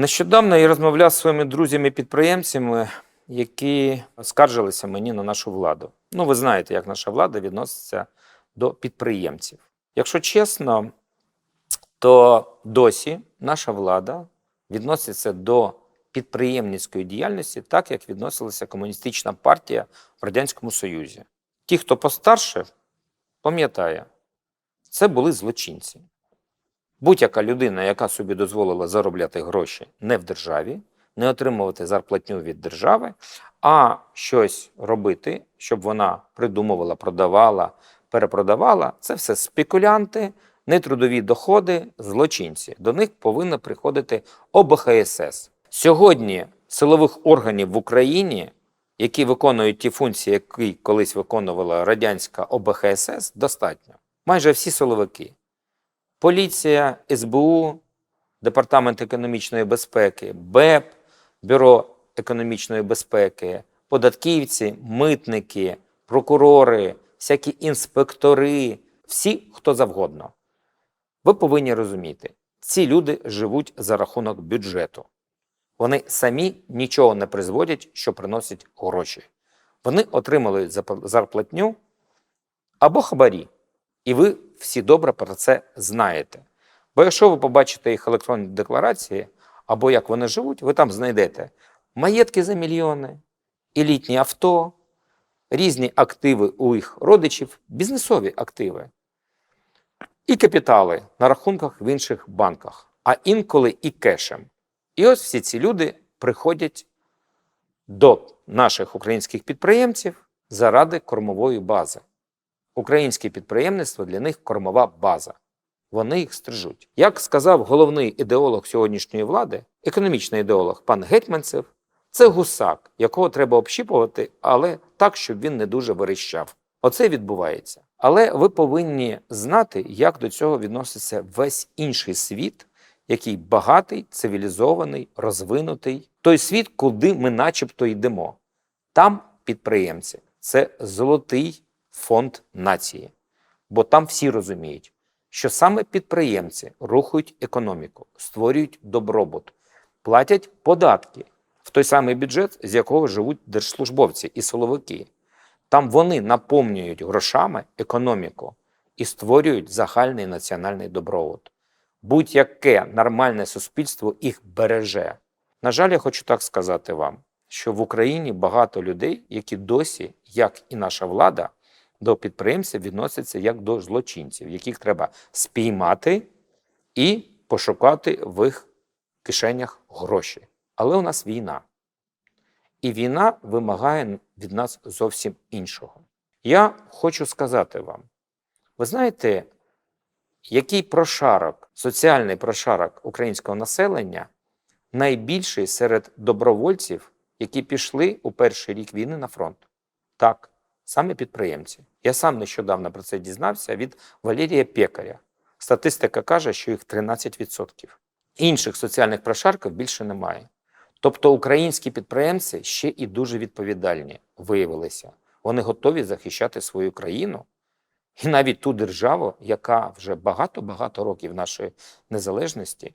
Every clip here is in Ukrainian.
Нещодавно я розмовляв зі своїми друзями-підприємцями, які скаржилися мені на нашу владу. Ну, ви знаєте, як наша влада відноситься до підприємців. Якщо чесно, то досі наша влада відноситься до підприємницької діяльності так, як відносилася комуністична партія в Радянському Союзі. Ті, хто постарше, пам'ятає, це були злочинці. Будь-яка людина, яка собі дозволила заробляти гроші не в державі, не отримувати зарплатню від держави, а щось робити, щоб вона придумувала, продавала, перепродавала, це все спекулянти, нетрудові доходи, злочинці. До них повинно приходити ОБХСС. Сьогодні силових органів в Україні, які виконують ті функції, які колись виконувала радянська ОБХСС, достатньо. Майже всі силовики. Поліція, СБУ, Департамент економічної безпеки, БЕП, Бюро економічної безпеки, податківці, митники, прокурори, всякі інспектори, всі, хто завгодно. Ви повинні розуміти, ці люди живуть за рахунок бюджету. Вони самі нічого не призводять, що приносять гроші. Вони отримали зарплатню або хабарі. І ви всі добре про це знаєте. Бо якщо ви побачите їх електронні декларації, або як вони живуть, ви там знайдете маєтки за мільйони, елітні авто, різні активи у їх родичів, бізнесові активи і капітали на рахунках в інших банках, а інколи і кешем. І ось всі ці люди приходять до наших українських підприємців заради кормової бази. Українське підприємництво для них кормова база. Вони їх стрижуть. Як сказав головний ідеолог сьогоднішньої влади, економічний ідеолог пан Гетьманцев, це гусак, якого треба общіпувати, але так, щоб він не дуже верещав. Оце відбувається. Але ви повинні знати, як до цього відноситься весь інший світ, який багатий, цивілізований, розвинутий. Той світ, куди ми начебто йдемо. Там підприємці це золотий фонд нації. Бо там всі розуміють, що саме підприємці рухають економіку, створюють добробут, платять податки в той самий бюджет, з якого живуть держслужбовці і силовики. Там вони наповнюють грошами економіку і створюють загальний національний добробут. Будь-яке нормальне суспільство їх береже. На жаль, я хочу так сказати вам, що в Україні багато людей, які досі, як і наша влада, до підприємців відносяться як до злочинців, яких треба спіймати і пошукати в їх кишенях гроші. Але у нас війна. І війна вимагає від нас зовсім іншого. Я хочу сказати вам: ви знаєте, який прошарок, соціальний прошарок українського населення найбільший серед добровольців, які пішли у перший рік війни на фронт? Так, саме підприємці. Я сам нещодавно про це дізнався від Валерія Пекаря. Статистика каже, що їх 13%. Інших соціальних прошарків більше немає. Тобто українські підприємці ще і дуже відповідальні виявилися. Вони готові захищати свою країну і навіть ту державу, яка вже багато-багато років нашої незалежності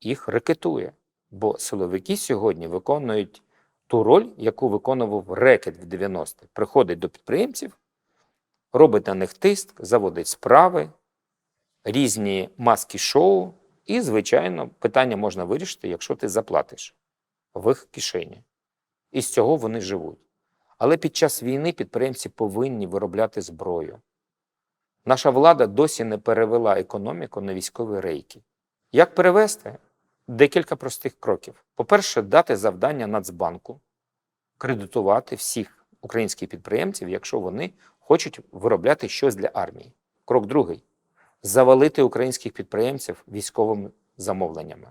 їх рекетує. Бо силовики сьогодні виконують ту роль, яку виконував рекет в 90-х. Приходить до підприємців, робить на них тиск, заводить справи, різні маски шоу, і, звичайно, питання можна вирішити, якщо ти заплатиш в їх кишені. І з цього вони живуть. Але під час війни підприємці повинні виробляти зброю. Наша влада досі не перевела економіку на військові рейки. Як перевести? Декілька простих кроків. По-перше, дати завдання Нацбанку кредитувати всіх українських підприємців, якщо вони хочуть виробляти щось для армії. Крок другий завалити українських підприємців військовими замовленнями.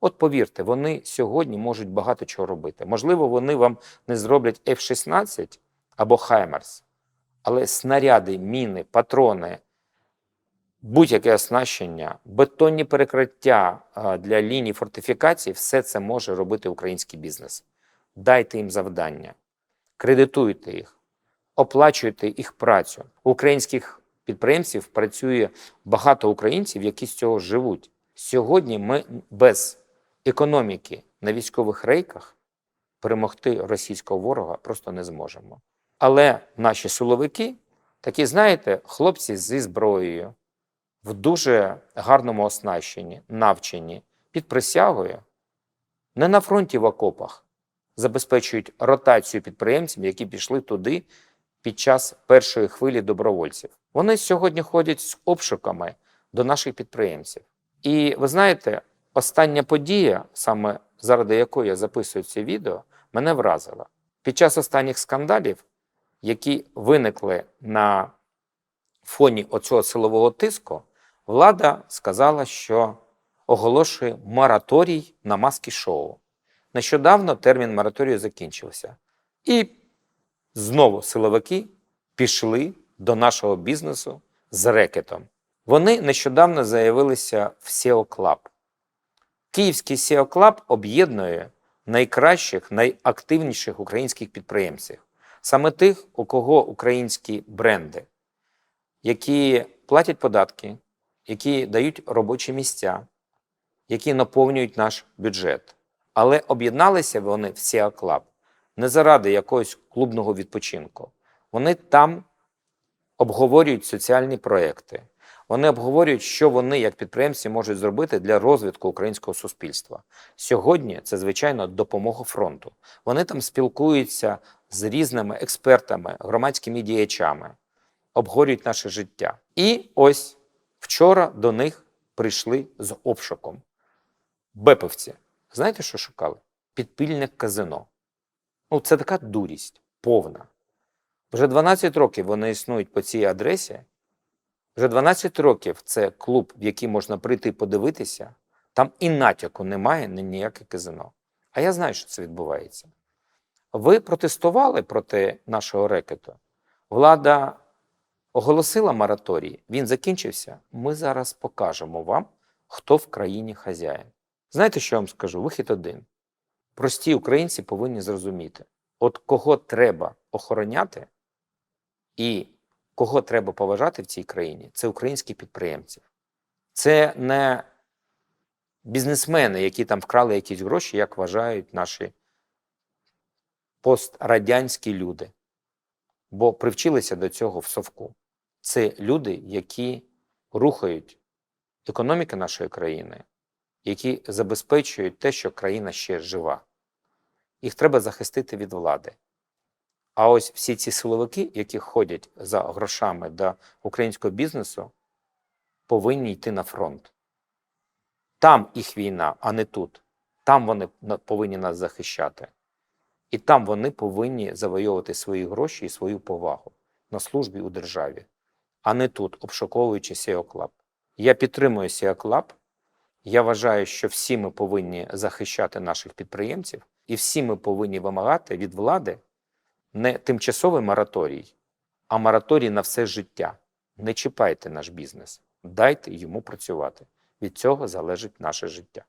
От повірте, вони сьогодні можуть багато чого робити. Можливо, вони вам не зроблять F-16 або Хаймерс, але снаряди, міни, патрони, будь-яке оснащення, бетонні перекриття для ліній фортифікацій, все це може робити український бізнес. Дайте їм завдання, кредитуйте їх, оплачуйте їх працю. У українських підприємців працює багато українців, які з цього живуть. Сьогодні ми без економіки на військових рейках перемогти російського ворога просто не зможемо. Але наші силовики, такі, знаєте, хлопці зі зброєю, в дуже гарному оснащенні, навчені, під присягою, не на фронті в окопах, забезпечують ротацію підприємців, які пішли туди під час першої хвилі добровольців. Вони сьогодні ходять з обшуками до наших підприємців. І ви знаєте, остання подія, саме заради якої я записую це відео, мене вразила. Під час останніх скандалів, які виникли на фоні оцього силового тиску, влада сказала, що оголошує мораторій на маски шоу. Нещодавно термін мораторію закінчився. І знову силовики пішли до нашого бізнесу з рекетом. Вони нещодавно заявилися в SEO Club. Київський SEO Club об'єднує найкращих, найактивніших українських підприємців, саме тих, у кого українські бренди, які платять податки, які дають робочі місця, які наповнюють наш бюджет. Але об'єдналися вони в SEO Club не заради якогось клубного відпочинку. Вони там обговорюють соціальні проекти. Вони обговорюють, що вони, як підприємці, можуть зробити для розвитку українського суспільства. Сьогодні це, звичайно, допомога фронту. Вони там спілкуються з різними експертами, громадськими діячами, обговорюють наше життя. І ось вчора до них прийшли з обшуком. Беповці. Знаєте, що шукали? Підпільне казино. Ну, це така дурість повна. Вже 12 років вони існують по цій адресі. Вже 12 років це клуб, в який можна прийти подивитися. Там і натяку немає на ніяке казино. А я знаю, що це відбувається. Ви протестували проти нашого рекету. Влада оголосила мораторій, він закінчився. Ми зараз покажемо вам, хто в країні хазяїн. Знаєте, що я вам скажу? Вихід один. Прості українці повинні зрозуміти, от кого треба охороняти і кого треба поважати в цій країні, це українські підприємці. Це не бізнесмени, які там вкрали якісь гроші, як вважають наші пострадянські люди, бо привчилися до цього в совку. Це люди, які рухають економіку нашої країни, які забезпечують те, що країна ще жива. Їх треба захистити від влади. А ось всі ці силовики, які ходять за грошами до українського бізнесу, повинні йти на фронт. Там їх війна, а не тут. Там вони повинні нас захищати. І там вони повинні завойовувати свої гроші і свою повагу на службі у державі, а не тут, обшуковуючи Club. Я підтримую Club. Я вважаю, що всі ми повинні захищати наших підприємців, і всі ми повинні вимагати від влади не тимчасовий мораторій, а мораторій на все життя. Не чіпайте наш бізнес, дайте йому працювати. Від цього залежить наше життя.